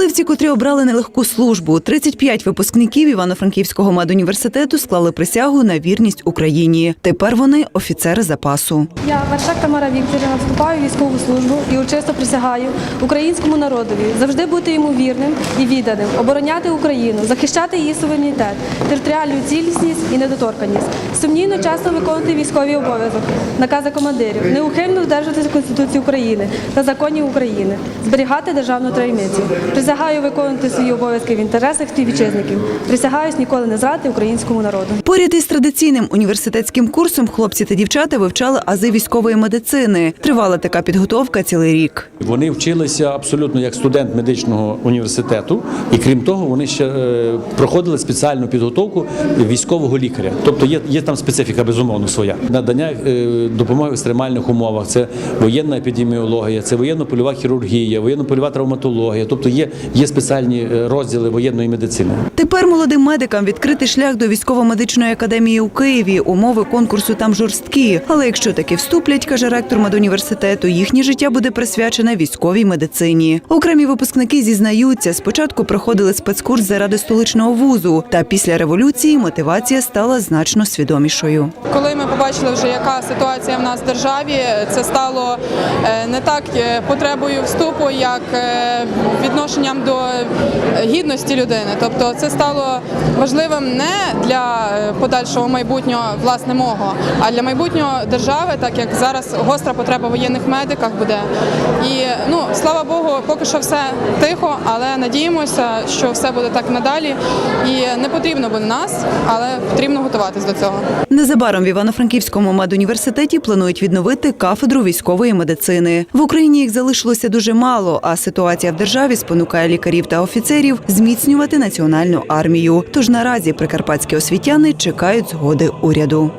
Сміливці, котрі обрали нелегку службу. 35 випускників Івано-Франківського медуніверситету склали присягу на вірність Україні. Тепер вони офіцери запасу. Я Вершак Тамара Вікторівна вступаю в військову службу і урочисто присягаю українському народові завжди бути йому вірним і відданим, обороняти Україну, захищати її суверенітет, територіальну цілісність і недоторканність, сумнівно чесно виконувати військовий обов'язок, накази командирів, неухильно додержуватися Конституції України та законів України, зберігати державну таємницю. Присягаю виконувати свої обов'язки в інтересах співвітчизників. Присягаюсь ніколи не зрати українському народу. Поряд із традиційним університетським курсом хлопці та дівчата вивчали ази військової медицини. Тривала така підготовка цілий рік. Вони вчилися абсолютно як студент медичного університету, і крім того, вони ще е, проходили спеціальну підготовку військового лікаря. Тобто є, є там специфіка безумовно своя. Надання е, допомоги в екстремальних умовах. Це воєнна епідеміологія, це воєнно-польова хірургія, воєнно-польова травматологія. Тобто є, є спеціальні е, розділи воєнної медицини. Тепер молодим медикам відкритий шлях до військово-медичної академії у Києві. Умови конкурсу там жорсткі. Але якщо таки вступлять, каже ректор медуніверситету, їхнє життя буде присвячене військовій медицині. Окремі випускники зізнаються, спочатку проходили спецкурс заради столичного вузу, та після революції мотивація стала значно свідомішою. Коли ми побачили вже, яка ситуація в нас в державі, це стало е, не так е, потребою вступу, як е, відношенням до гідності людини. Тобто це стало важливим не для подальшого майбутнього власне мого, а для майбутнього держави, так як зараз гостра потреба в воєнних медиках буде. І ну слава Богу, поки що все тихо, але надіємося, що все буде так надалі. І не потрібно буде нас, але потрібно готуватись до цього. Незабаром в Івано-Франківському медуніверситеті планують відновити кафедру військової медицини. В Україні їх залишилося дуже мало, а ситуація в державі спонукає лікарів та офіцерів зміцнювати національну армію. Тож наразі прикарпатські освітяни чекають згоди уряду.